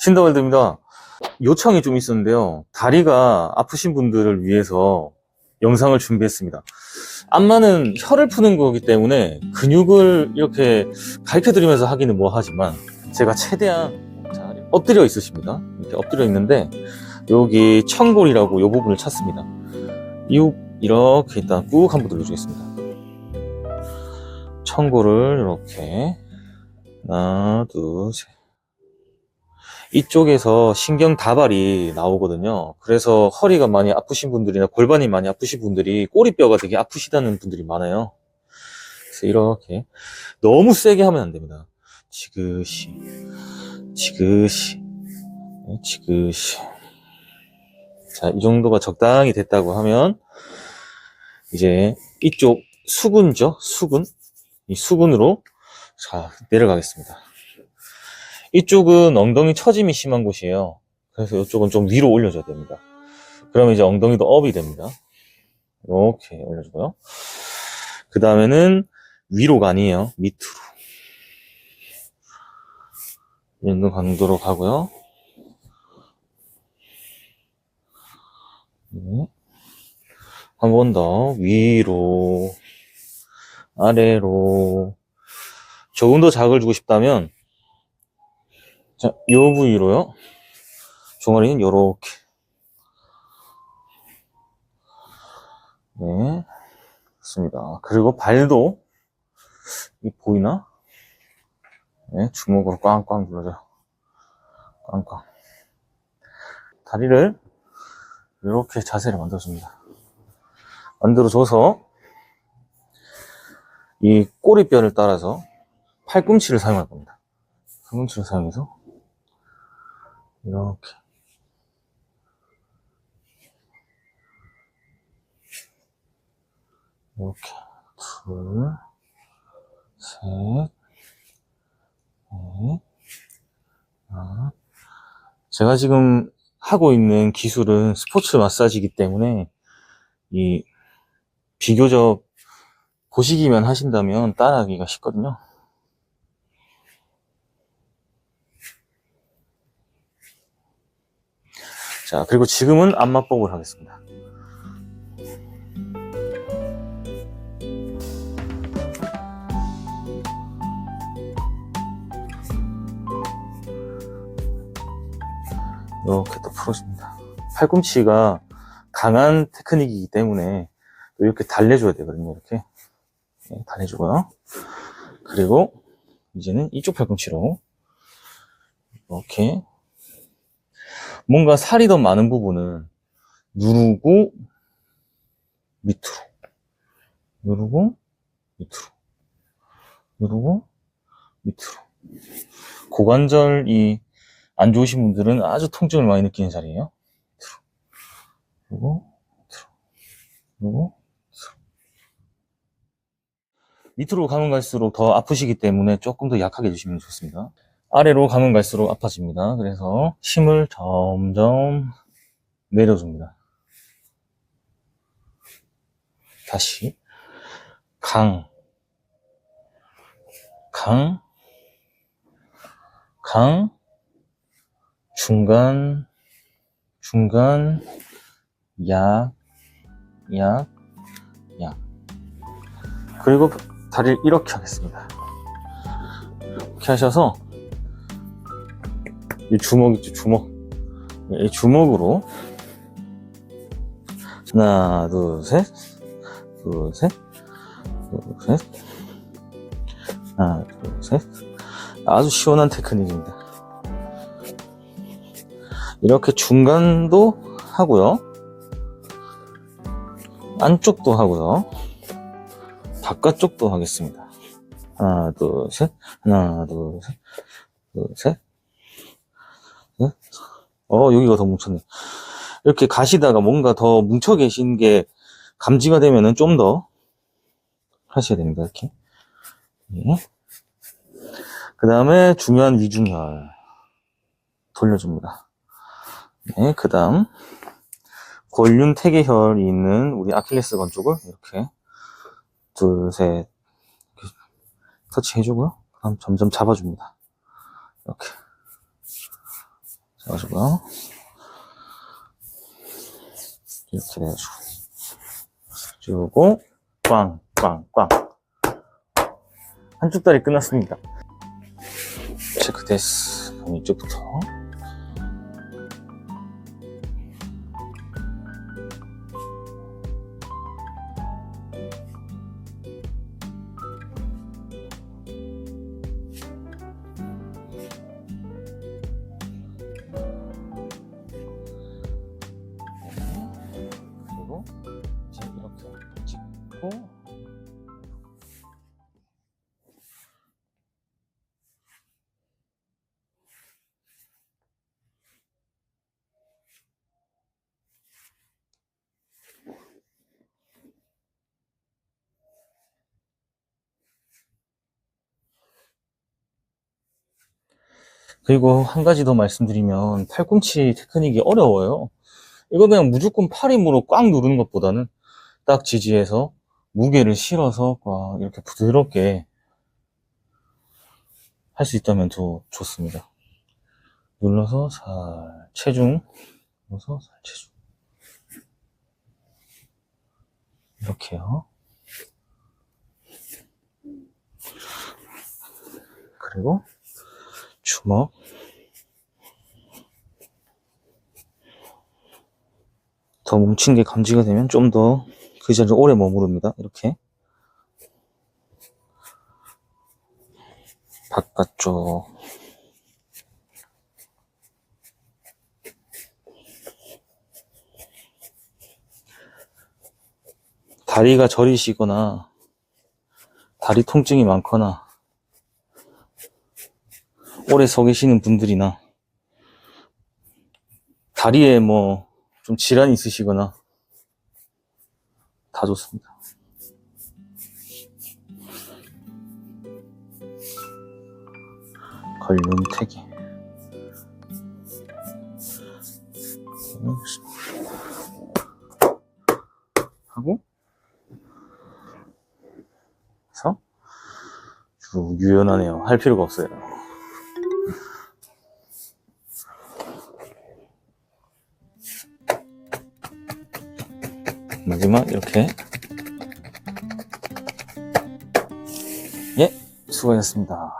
신더월드입니다. 요청이 좀 있었는데요. 다리가 아프신 분들을 위해서 영상을 준비했습니다. 안마는 혀를 푸는 거기 때문에 근육을 이렇게 가르쳐 드리면서 하기는 뭐 하지만 제가 최대한 자, 엎드려 있으십니다. 이렇게 엎드려 있는데 여기 청골이라고 이 부분을 찾습니다. 이 이렇게 일단 꾹 한번 눌러주겠습니다. 청골을 이렇게 하나, 둘, 셋. 이쪽에서 신경 다발이 나오거든요. 그래서 허리가 많이 아프신 분들이나 골반이 많이 아프신 분들이 꼬리뼈가 되게 아프시다는 분들이 많아요. 그래서 이렇게 너무 세게 하면 안 됩니다. 지그시, 지그시, 네, 지그시. 자, 이 정도가 적당히 됐다고 하면 이제 이쪽 수근죠? 수근. 이 수근으로 자, 내려가겠습니다. 이쪽은 엉덩이 처짐이 심한 곳이에요. 그래서 이쪽은 좀 위로 올려줘야 됩니다. 그러면 이제 엉덩이도 업이 됩니다. 이렇게 올려주고요. 그 다음에는 위로가 아니에요. 밑으로. 이 정도 강도로 가고요. 한 번 더 위로 아래로 조금 더 자극을 주고 싶다면 자, 요 부위로요. 종아리는 요렇게. 네. 좋습니다. 그리고 발도, 이 보이나? 네, 주먹으로 꽝꽝 눌러줘요. 꽝꽝. 다리를 이렇게 자세를 만들어줍니다. 만들어줘서 이 꼬리뼈를 따라서 팔꿈치를 사용할 겁니다. 팔꿈치를 사용해서 이렇게 이렇게 둘, 셋, 넷. 제가 지금 하고 있는 기술은 스포츠 마사지이기 때문에 이 비교적 보시기만 하신다면 따라하기가 쉽거든요. 자, 그리고 지금은 안마법을 하겠습니다. 이렇게 또 풀어줍니다. 팔꿈치가 강한 테크닉이기 때문에 또 이렇게 달래줘야 되거든요. 이렇게 네, 달래주고요. 그리고 이제는 이쪽 팔꿈치로 이렇게 뭔가 살이 더 많은 부분은 누르고 밑으로 누르고 밑으로 누르고 밑으로 고관절이 안 좋으신 분들은 아주 통증을 많이 느끼는 자리예요 그리고 그리고 밑으로 가면 갈수록 더 아프시기 때문에 조금 더 약하게 해주시면 좋습니다 아래로 가면 갈수록 아파집니다. 그래서 힘을 점점 내려줍니다. 다시 강, 강, 강, 중간, 중간, 약, 약, 약. 그리고 다리를 이렇게 하겠습니다. 이렇게 하셔서 이 주먹 있죠, 주먹. 이 주먹으로. 하나, 둘, 셋. 둘, 셋. 둘, 셋. 하나, 둘, 셋. 아주 시원한 테크닉입니다. 이렇게 중간도 하고요. 안쪽도 하고요. 바깥쪽도 하겠습니다. 하나, 둘, 셋. 하나, 둘, 셋. 둘, 셋. 어, 여기가 더 뭉쳤네. 이렇게 가시다가 뭔가 더 뭉쳐 계신 게 감지가 되면은 좀 더 하셔야 됩니다. 이렇게. 예. 그 다음에 중요한 위중혈 돌려줍니다. 네, 그 다음 골륜 태계혈이 있는 우리 아킬레스건 쪽을 이렇게 둘, 셋 터치해주고요. 그다음 점점 잡아줍니다. 이렇게 잡아주고요. 이렇게 내주고 주고 꽝, 꽝, 꽝. 한쪽 다리 끝났습니다. 체크 됐어. 그럼 이쪽부터. 그리고 한 가지 더 말씀드리면 팔꿈치 테크닉이 어려워요. 이거 그냥 무조건 팔 힘으로 꽉 누르는 것보다는 딱 지지해서 무게를 실어서 꽉 이렇게 부드럽게 할 수 있다면 더 좋습니다. 눌러서 살 체중 눌러서 살 체중 이렇게요. 그리고 주먹 더 뭉친 게 감지가 되면 좀 더 그 자리에 오래 머무릅니다. 이렇게 바깥쪽 다리가 저리시거나 다리 통증이 많거나 오래 서 계시는 분들이나 다리에 뭐 좀 질환이 있으시거나 다 좋습니다. 걸륜태기 하고 그래서 쭉 유연하네요. 할 필요가 없어요. 마지막 이렇게. 예 수고하셨습니다